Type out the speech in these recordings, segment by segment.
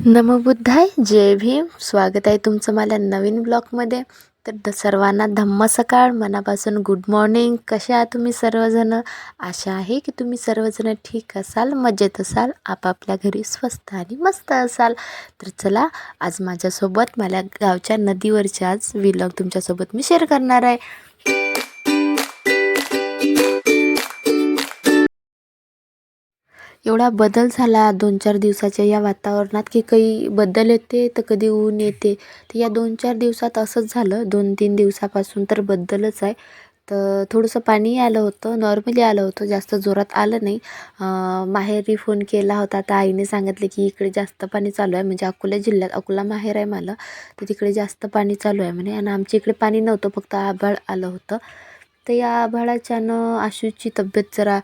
नमबुद्धाय जय भीम. स्वागत आहे तुमचं मला नवीन ब्लॉगमध्ये. तर द सर्वांना धम्म सकाळ. मनापासून गुड मॉर्निंग कसे आहात तुम्ही सर्वजण? आशा आहे की तुम्ही सर्वजण ठीक असाल मजेत असाल आपापल्या घरी स्वस्त आणि मस्त असाल. तर चला आज माझ्यासोबत मला गावच्या नदीवरच्या आज विलॉग तुमच्यासोबत मी शेअर करणार आहे. एवढा बदल झाला दोन चार दिवसाच्या या वातावरणात की काही बदल येते तर कधी ऊन येते. तर या दोन चार दिवसात असंच झालं. दोन तीन दिवसापासून तर बदलच आहे. तर थोडंसं पाणी आलं होतं. नॉर्मली आलं होतं. जास्त जोरात आलं नाही. माहेरी फोन केला होता. तर आईने सांगितले की इकडे जास्त पाणी चालू आहे. म्हणजे अकोला जिल्ह्यात. अकोला माहेर आहे मला. तर तिकडे जास्त पाणी चालू आहे म्हणे. आणि आमच्या इकडे पाणी नव्हतं. फक्त आभाळ आलं होतं. तर या आभाळाच्यानं आशूची तब्येत जरा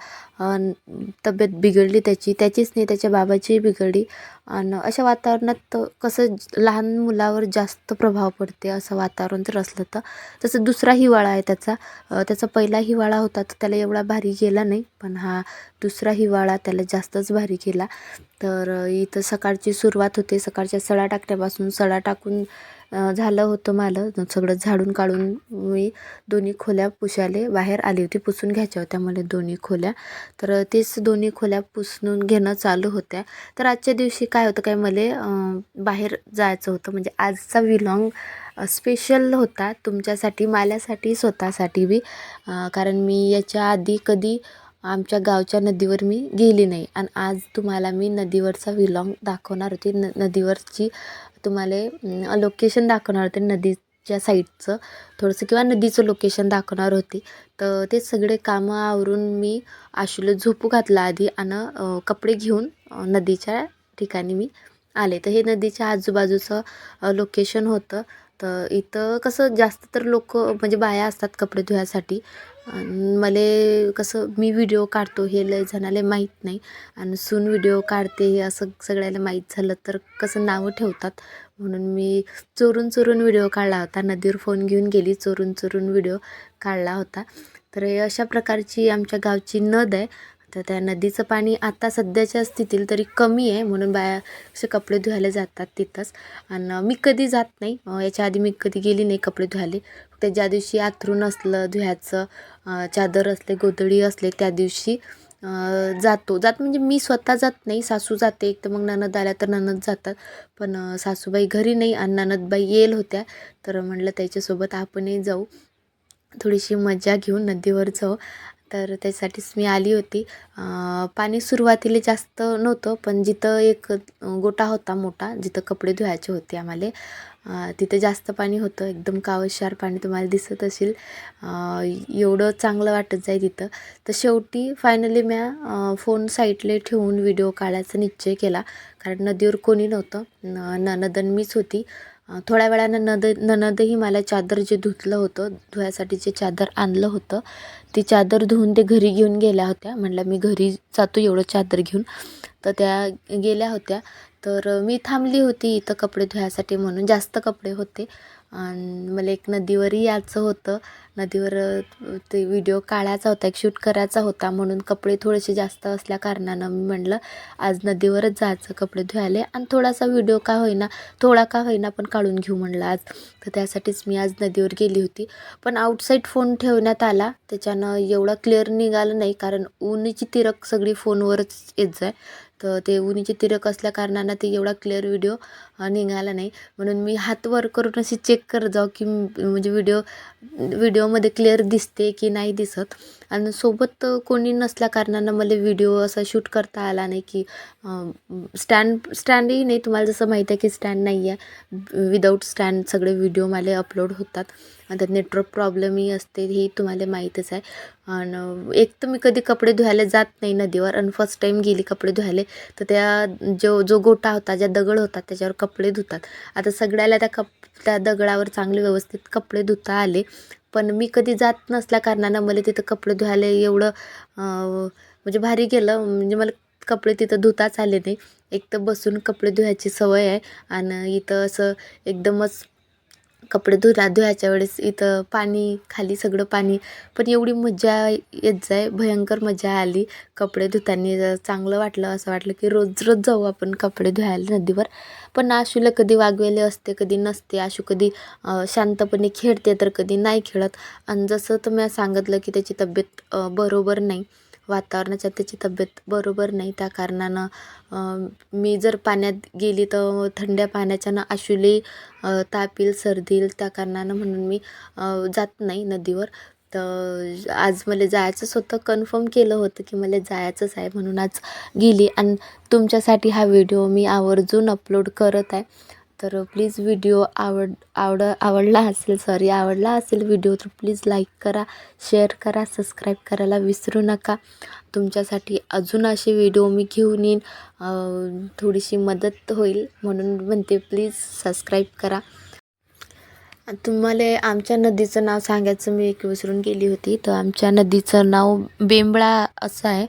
तब्येत बिघडली त्याची. त्याचीच नाही त्याच्या बाबाचीही बिघडली. आणि अशा वातावरणात कसं लहान मुलावर जास्त प्रभाव पडते असं वातावरण जर असलं तर. तसं दुसरा हिवाळा आहे त्याचा. त्याचा पहिला हिवाळा होता तर त्याला एवढा भारी गेला नाही. पण हा दुसरा हिवाळा त्याला जास्तच भारी गेला. तर इथं सकाळची सुरुवात होते. सकाळच्या सडा टाकण्यापासून सडा टाकून झालं होतं मला. सगळं झाडून काढून मी दोन्ही खोल्या पुसायला. बाहेर आली होती पुसून घ्यायच्या होत्या मला दोन्ही खोल्या. तर तेच दोन्ही खोल्या पुसून घेणं चालू होत्या. तर आजच्या दिवशी काय काय होतं काय मला बाहेर जायचं होतं. म्हणजे आजचा विलॉंग स्पेशल होता. तुमच्यासाठी माझ्यासाठी स्वतःसाठी बी. कारण मी याच्या आधी कधी आमच्या गावच्या नदीवर मी गेली नाही. आणि आज तुम्हाला मी नदीवरचा विलॉंग दाखवणार होती. न नदीवरची तुम्हाला लोकेशन दाखवणार होते नदीच्या साईडचं थोडंसं किंवा नदीचं लोकेशन दाखवणार होती. तर ते सगळे कामं आवरून मी आशूला झोपू घातला आधी. आणि कपडे घेऊन नदीच्या ठिकाणी मी आले. तर हे नदीच्या आजूबाजूचं लोकेशन होतं. तर इथं कसं जास्त तर लोक म्हणजे बाया असतात कपडे धुण्यासाठी आणि मला कसं मी व्हिडिओ काढतो हे लय जणाला माहीत नाही. आणि सून व्हिडिओ काढते हे असं सगळ्याला माहीत झालं तर कसं नावं ठेवतात. म्हणून मी चोरून चोरून व्हिडिओ काढला होता. नदीवर फोन घेऊन गेली चोरून चोरून व्हिडिओ काढला होता. तर अशा प्रकारची आमच्या गावची नद आहे. तर त्या नदीचं पाणी आता सध्याच्या स्थितीला तरी कमी आहे म्हणून बाया असे कपडे धुवायला जातात तिथंच. आणि मी कधी जात नाही. याच्या आधी मी कधी गेली नाही कपडे धुवायला. फक्त ज्या दिवशी आथरून असलं धुवायचं चादर असले गोधडी असले त्या दिवशी जातो. जात म्हणजे मी स्वतः जात नाही सासू जाते. एक तर मग ननद आल्या तर ननद जातात. पण सासूबाई घरी नाही आणि ननदबाई येईल होत्या. तर म्हटलं त्याच्यासोबत आपणही जाऊ. थोडीशी मजा घेऊन नदीवर जाऊ. तर त्यासाठीच मी आली होती. पाणी सुरुवातीला जास्त नव्हतं पण जिथं एक गोटा होता मोठा जिथं कपडे धुवायचे होते आम्हाला तिथं जास्त पाणी होतं. एकदम कावशार पाणी तुम्हाला दिसत असेल. एवढं चांगलं वाटत जाई तिथं. तर शेवटी फायनली म्या फोन साईटला ठेवून व्हिडिओ काढायचा निश्चय केला. कारण नदीवर कोणी नव्हतं. न नदन मीच होती. थोड्या वेळानं नद ननदही मला चादर जे धुतलं होतं धुवायसाठी जे चादर आणलं होतं ती चादर धुवून ते घरी घेऊन गेल्या होत्या. म्हटलं मी घरी जातो एवढं चादर घेऊन. तर त्या गेल्या होत्या. तर मी थांबली होती इथं कपडे धुवायसाठी म्हणून. जास्त कपडे होते. आणि मला एक नदीवरही यायचं होतं. नदीवर ते व्हिडिओ काढायचा होता एक शूट करायचा होता. म्हणून कपडे थोडेसे जास्त असल्या कारणानं मी म्हणलं आज नदीवरच जायचं कपडे धुवायला. आणि थोडासा व्हिडिओ का होईना थोडा का होईना पण काढून घेऊ म्हणलं आज. तर त्यासाठीच मी आज नदीवर गेली होती. पण आउटसाईड फोन ठेवण्यात आला. त्याच्यानं एवढा क्लिअर निघालं नाही कारण ऊनची तिरक सगळी फोनवरच येत जाय. तर ते उन्हीचे तिरक असल्या कारणानं ते एवढा क्लिअर व्हिडिओ निघाला नाही. म्हणून मी हात वर करून अशी चेक करत जाऊ की म्हणजे व्हिडिओ व्हिडिओमध्ये क्लिअर दिसते की नाही दिसत. आणि सोबत कोणी नसल्या कारणानं मला व्हिडिओ असा शूट करता आला नाही की स्टँड स्टँडही नाही. तुम्हाला जसं माहीत आहे की स्टँड नाही आहे विदाऊट स्टँड सगळे व्हिडिओ मला अपलोड होतात. त्यात नेटवर्क प्रॉब्लेमही असते हे तुम्हाला माहीतच आहे. आणि एक तर मी कधी कपडे धुवायला जात नाही नदीवर. आणि फर्स्ट टाईम गेली कपडे धुवायला तर त्या जो जो गोटा होता ज्या दगड होता त्याच्यावर कपडे धुतात. आता सगळ्याला त्या कप त्या दगडावर चांगले व्यवस्थित कपडे धुता आले. पण मी कधी जात नसल्या कारणानं मला तिथं कपडे धुवायला एवढं म्हणजे भारी गेलं. म्हणजे मला कपडे तिथं धुताच आले नाही. एक तर बसून कपडे धुवायची सवय आहे. आणि इथं असं एकदमच कपडे धुला धुवायच्या वेळेस इथं पाणी खाली सगळं पाणी. पण एवढी मजा येत जाय भयंकर मजा आली. कपडे धुताना चांगलं वाटलं असं वाटलं की रोज रोज जाऊ आपण कपडे धुवायला नदीवर. पण आशूला कधी वागवेले असते कधी नसते. आशू कधी शांतपणे खेळते तर कधी नाही खेळत. आणि जसं तुम्ही सांगितलं की त्याची तब्येत बरोबर नाही. वातावरणाच्या त्याची तब्येत बरोबर नाही. त्या कारणानं मी जर पाण्यात गेली तर थंड्या पाण्याच्यानं अशुले ताप येईल सर्दी येईल. त्या कारणानं म्हणून मी जात नाही नदीवर. तर आज मला जायचंच होतं कन्फर्म केलं होतं की मला जायचंच आहे म्हणून आज गेली. आणि तुमच्यासाठी हा व्हिडिओ मी आवर्जून अपलोड करत आहे. तर प्लीज व्हिडिओ आवड आवड आवडला असेल सॉरी आवडला असेल व्हिडिओ तर प्लीज लाईक करा शेअर करा सबस्क्राईब करायला विसरू नका. तुमच्यासाठी अजून असे व्हिडिओ मी घेऊन येईन. थोडीशी मदत होईल म्हणून म्हणते प्लीज सबस्क्राईब करा. तुम्हाला आमच्या नदीचं नाव सांगायचं मी एक विसरून गेली होती. तर आमच्या नदीचं नाव बेंबळा असं आहे.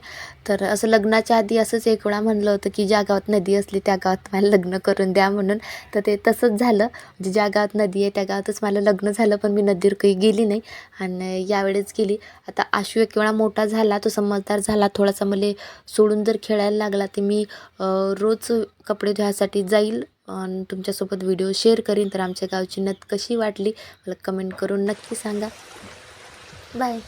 तर असं लग्नाच्या आधी असंच एक वेळा म्हणलं होतं की ज्या गावात नदी असली त्या गावात मला लग्न करून द्या म्हणून. तर ते तसंच झालं. म्हणजे ज्या गावात नदी आहे त्या गावातच मला लग्न झालं पण मी नदीवर काही गेली नाही. आणि यावेळेस गेली. आता आशू एक वेळा मोठा झाला तो समजदार झाला. थोडासा मला सोडून जर खेळायला लागला तर मी रोज कपडे धुवायसाठी जाईल. आणि तुमच्यासोबत व्हिडिओ शेअर करीन. तर आमच्या गावची नद कशी वाटली मला कमेंट करून नक्की सांगा. बाय